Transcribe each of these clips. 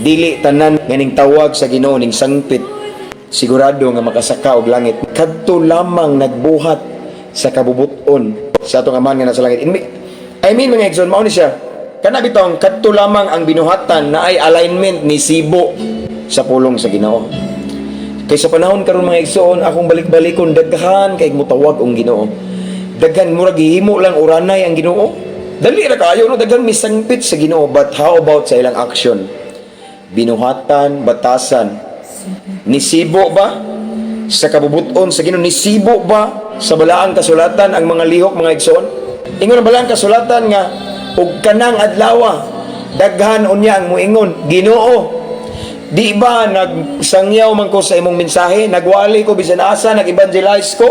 dili tanan nganing tawag sa Ginoo ning sangpit. Sigurado nga makasaka og langit. Kadto lamang nagbuhat sa kabubuton. Sa atong amahan nga nasa langit. In- I mean mga igsoon mao ni siya. Kana bitong kadto lamang ang binuhatan na ay alignment ni Sibo sa pulong sa Ginoo. Kay sa panahon karon mga igsoon akong balik-balikon daghan kay mutawag ang Ginoo. Daghan murag gihimo lang uranay ang Ginoo. Dali ra kayo no? Daghan misangpit sa Ginoo but how about sa ilang action binuhatan batasan. Nisibo ba? Sa kabubuton sa Ginoo nisibo ba? Sa balaang kasulatan ang mga lihok mga igsoon? Ingon ang balaang kasulatan nga ug kanang adlaw daghan unya ang muingon Ginoo Di ba nagsangyaw man ko sa imong mensahe, nagwali ko bisan asa, nag-evangelize ko?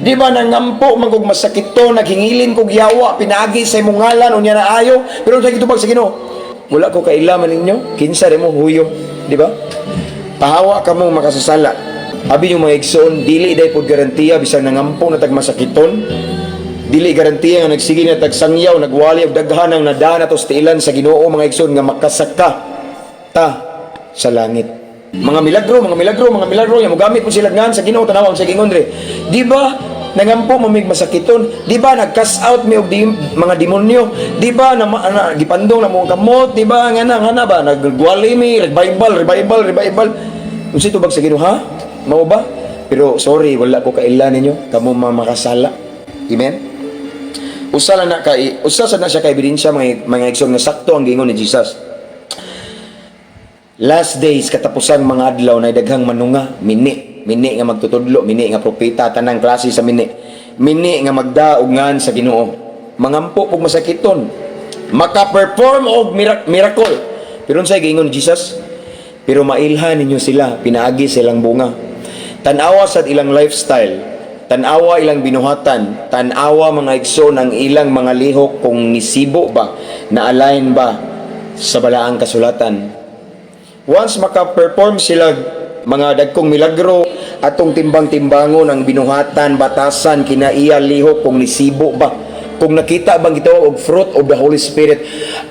Di ba nangampo man kog masakito, naghingilin kog yawa, pinagi sa imong ngalan unya na ayo, pero sa gitubag sa Ginoo, wala ko kailaman ninyo, kinsa mo huyo, di ba? Pahawa ka mo makasasala. Abi yung mga igsoon, dili day pod garantiya bisan nangampo na tag masakiton. Dili garantiya nga nagsige na tag sangyaw, nagwali og daghan ang nadana to sa tiilan sa Ginoo mga igsoon nga makasaka ta sa langit. Mga milagro, mga milagro, mga milagro, yung gamit po sila ngan sa Ginoo tanawang sa dre. Di ba nangampo mamig masakiton? Di ba nag-cast out mi og di, mga demonyo? Di ba na, na gipandong na mo kamot? Di ba nga na nga na ba nagwali mi revival, revival, revival. Unsa tubag sa Ginoo ha? Mao ba? Pero sorry, wala ko kailan ninyo. Kamo mamakasala. Amen. Usa na kay usa sa na siya kay ebidensya mga mga igsoon nga sakto ang gingon ni Jesus. Last days katapusang mga adlaw na daghang manunga, mini, mini nga magtutudlo, mini nga propeta tanang klase sa mini. Mini nga magdaog ngan sa Ginoo. Mangampo pug masakiton. Maka-perform og mira- miracle. Pero unsay gingon Jesus? Pero mailhan ninyo sila, pinaagi silang bunga. Tanawa sa ilang lifestyle, tanawa ilang binuhatan, tanawa mga igsoon ang ilang mga lihok kung nisibo ba, na align ba sa balaang kasulatan. Once maka-perform sila mga dagkong milagro atong timbang-timbangon ang binuhatan, batasan, kinaiya, lihok kung nisibo ba. Kung nakita bang gitawag og fruit of the Holy Spirit.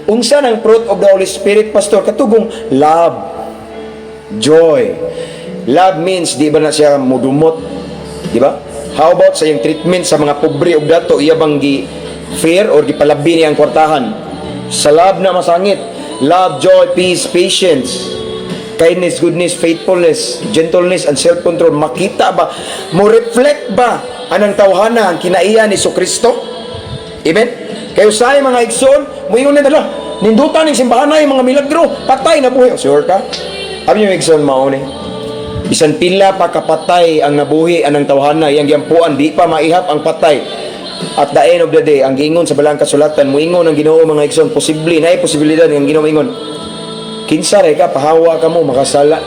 Unsa ng fruit of the Holy Spirit, Pastor? Katugong love, joy. Love means, di ba na siya mudumot? Di ba? How about sa yung treatment sa mga pobre og dato, iya bang gi fear or gipalabi niya ang kwartahan? Sa love na masangit. Love, joy, peace, patience, kindness, goodness, faithfulness, gentleness, and self-control. Makita ba? Mo reflect ba anang tawhana ang kinaiya ni Kristo? Amen? Kayo sa mga igsoon, muingon na dala, nindutan ng simbahan na mga milagro, patay na buhay. Sure ka? Abi yung igsoon mauni. Bisan pila pa kapatay ang nabuhi anang tawhana, yang giampuan, di pa maihap ang patay. At the end of the day, ang giingon sa balang kasulatan, muingon ang ginoo mga igsoon, posible, na posibilidad ang ginoo ingon. Kinsa ray ka, pahawa ka mo, makasala.